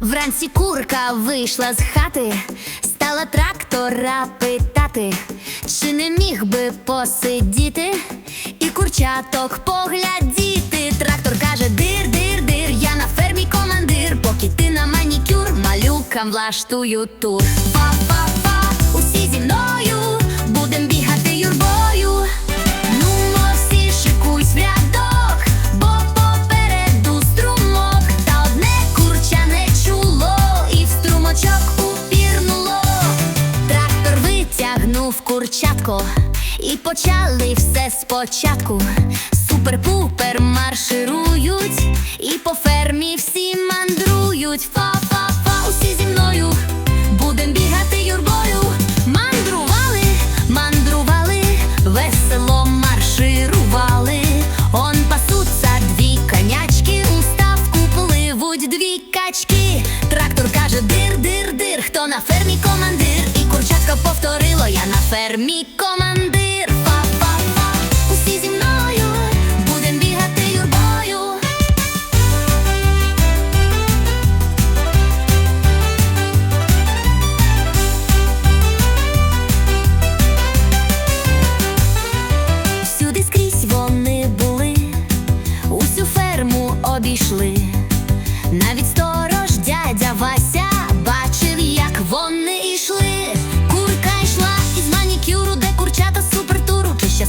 Вранці курка вийшла з хати, стала трактора питати, чи не міг би посидіти і курчаток поглядіти. Трактор каже: дир, дир, дир, я на фермі командир, поки ти на манікюр, малюкам влаштую тур. Фа-фа-фа, усі зі мною курчатко, і почали все спочатку. Супер-пупер марширують, і по фермі всі мандрують. Фа-фа-фа, усі зі мною будем бігати юрбою. Мандрували, мандрували, весело марширували. Он пасуться дві конячки, у ставку пливуть дві качки. Трактор каже: дир, дир, дир, хто на фермі командир? І курчатка повторило, я на фермі командир. Фа-фа-фа, усі зі мною будем бігати юрбою. Всюди скрізь вони були, усю ферму обійшли. Навіть сторож дядя Вася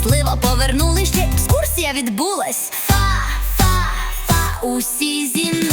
щасливо повернули ще екскурсія відбулась. Фа, фа, фа, усі зі мною